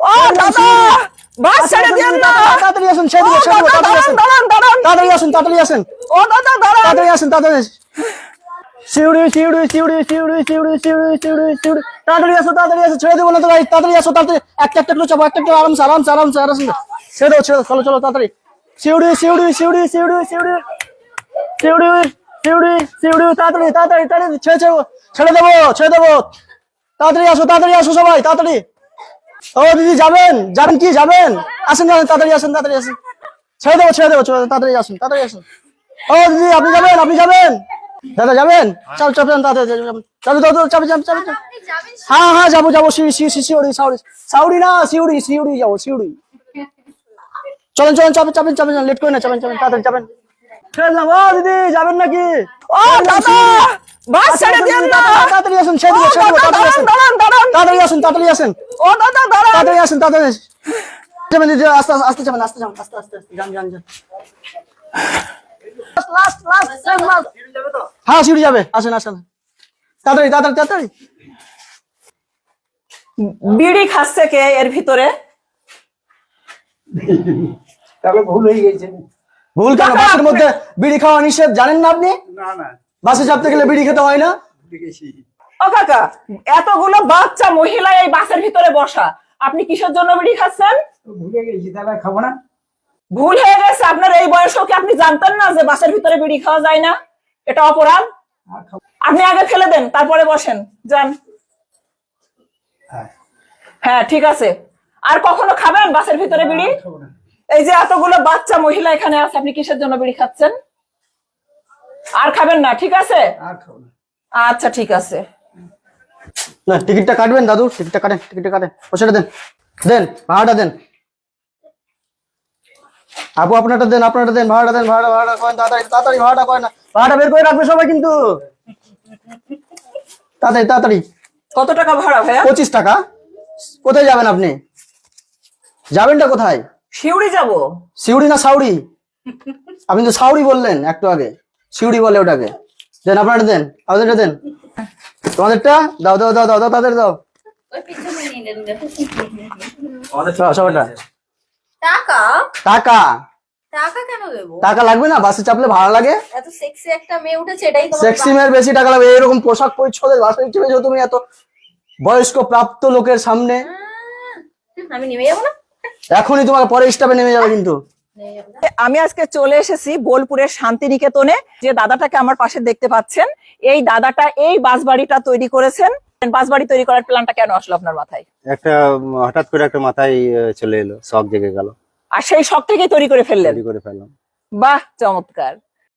ও দাদা বাস ছেড়ে দিন না তাড়াতাড়ি আসুন ছেড়ে ও দাদা তাড়াতাড়ি দাঁড়ান আসুন দাঁড়ান দাঁড়ান তাড়াতাড়ি আসুন তাড়াতাড়ি আসুন ও দাদা দাঁড়ান তাড়াতাড়ি আসুন তাড়াতাড়ি শিউড়ি শিউড়ি শিউড়ি শিউড়ি শিউড়ি শিউড়ি শিউড়ি শিউড়ি তাড়াতাড়ি আসো তাড়াতাড়ি আসো ছেড়ে দেবো না তো ভাই তাড়াতাড়ি আসো তাড়াতাড়ি একটা একটা করে চাপো একটা একটা আরামসে আরামসে আরামসে আরামসে ছেড়ে দেবো ছেড়ে দেবো চলো চলো তাড়াতাড়ি শিউড়ি শিউড়ি শিউড়ি শিউড়ি শিউড়ি শিউড়ি শিউড়ি শিউড়ি তাড়াতাড়ি তাড়াতাড়ি তাড়াতাড়ি ছেড়ে ছেড়ে ছেড়ে দেবো ছেড়ে দেবো তাড়াতাড়ি আসো তাড়াতাড়ি আসো সবাই তাড়াতাড়ি ও দিদি যাবেন? যাবেন কি? যাবেন? আসেন যাবেন তাড়াতাড়ি আসেন তাড়াতাড়ি আসেন। ছেড়ে দেবো ছেড়ে দেবো তাড়াতাড়ি আসুন তাড়াতাড়ি আসুন। ও দিদি আপনি যাবেন আপনি যাবেন? দাদা যাবেন? চাপ চাপেন তাড়াতাড়ি চালু দাদা চাপে চাপে চাপে চাপে হ্যাঁ হ্যাঁ যাব যাব সিউড়ি সিউড়ি। সিউড়ি না সিউড়ি সিউড়ি যাব সিউড়ি। চলেন চলেন চাপেন চাপেন চাপেন লেট করে না চাপেন চাপেন তাড়াতাড়ি যাবেন ছেড়ে দিলাম। ও দিদি যাবেন নাকি? ও দাদা! বাস ছেড়ে দিন না। তাড়াতাড়ি আসুন ছেড়ে ও দেবো ছেড়ে দেবো দাদা তাড়াতাড়ি আসুন। দাঁড়ান দাঁড়ান। তাড়াতাড়ি আসুন তাড়াতাড়ি আসুন। ও দাদা দাঁড়ান। তাড়াতাড়ি আসুন তাড়াতাড়ি আসুন। যাবেন দিদি আস্তে আস্তে আস্তে যাবেন আস্তে যাবেন আস্তে আস্তে আস্তে যান যান যান। লাস্ট লাস্ট লাস্ট হ্যাঁ সিঁড়ি যাবে। আসেন আসেন। তাড়াতাড়ি তাড়াতাড়ি তাড়াতাড়ি। বিড়ি খাচ্ছে কে এর ভিতরে? তাহলে ভুল হয়ে গেছে। ভুল কেন? বাসের মধ্যে বিড়ি খাওয়া নিষেধ জানেন না আপনি? না না। বাসে চাপতে গেলে বিড়ি খেতে হয় না? ও কাকা এতগুলো বাচ্চা মহিলা এই বাসের ভিতরে বসা। আপনি কিসের জন্য বিড়ি খাচ্ছেন? ভুলে গেছি তাহলে খাব না। ভুল হয়ে গেছে আপনার এই বয়সেও কি আপনি জানতেন না যে বাসের ভিতরে বিড়ি খাওয়া যায় না? এটা অপরাধ? আপনি আগে ফেলে দেন তারপরে বসেন যান। হ্যাঁ হ্যাঁ ঠিক আছে। আর কখনো খাবেন বাসের ভিতরে বিড়ি? এই যে এতগুলো বাচ্চা মহিলা এখানে আছে আপনি কিসের জন্য বিড়ি খাচ্ছেন? আর খাবেন না ঠিক আছে? আর খাব না। আচ্ছা ঠিক আছে। না টিকিটটা কাটবেন দাদু টিকিটটা কাটেন টিকিটটা কাটেন পয়সাটা দেন দেন ভাড়াটা দেন। আপু আপনারটা দেন আপনারটা দেন ভাড়াটা দেন ভাড়া ভাড়া করেন তাড়াতাড়ি তাড়াতাড়ি ভাড়াটা করেন না। ভাড়াটা বের করে রাখবে সবাই কিন্তু। তাড়াতাড়ি তাড়াতাড়ি। কত টাকা ভাড়া ভাইয়া? পঁচিশ টাকা। কোথায় যাবেন আপনি? যাবেনটা কোথায়? শিউড়ি যাব। সিউড়ি না সাউড়ি? আপনি তো সাউড়ি বললেন একটু আগে। সিউড়ি বলে ওটাকে। দেন আপনারটা দেন আপনাদেরটা দেন। তোমাদেরটা? দাও দাও দাও দাও দাও তাদের দাও। টাকা? টাকা। টাকা কেন দেবো? টাকা লাগবে না বাসে চাপলে ভাড়া লাগে। এত সেক্সি একটা মেয়ে উঠেছে এটাই সেক্সি মেয়ের বেশি টাকা লাগবে এরকম পোশাক পরিচ্ছদে বাসে তুমি এত বয়স্ক প্রাপ্ত লোকের সামনে। আমি নেমে যাব না? এখনই তোমার পরে স্টাফে নেমে যাবে কিন্তু। আমি আজকে চলে এসেছি বোলপুরের শান্তিনিকেতনে। যে দাদাটাকে আমার পাশে দেখতে পাচ্ছেন এই দাদাটা এই বাসবাড়িটা তৈরি করেছেন। বাসবাড়ি তৈরি করার প্ল্যানটা কেন আসলো আপনার মাথায়? একটা হঠাৎ করে একটা মাথায় চলে এলো শখ জেগে গেল। আর সেই শখ থেকেই তৈরি করে ফেললেন? তৈরি করে ফেললাম। বাহ চমৎকার।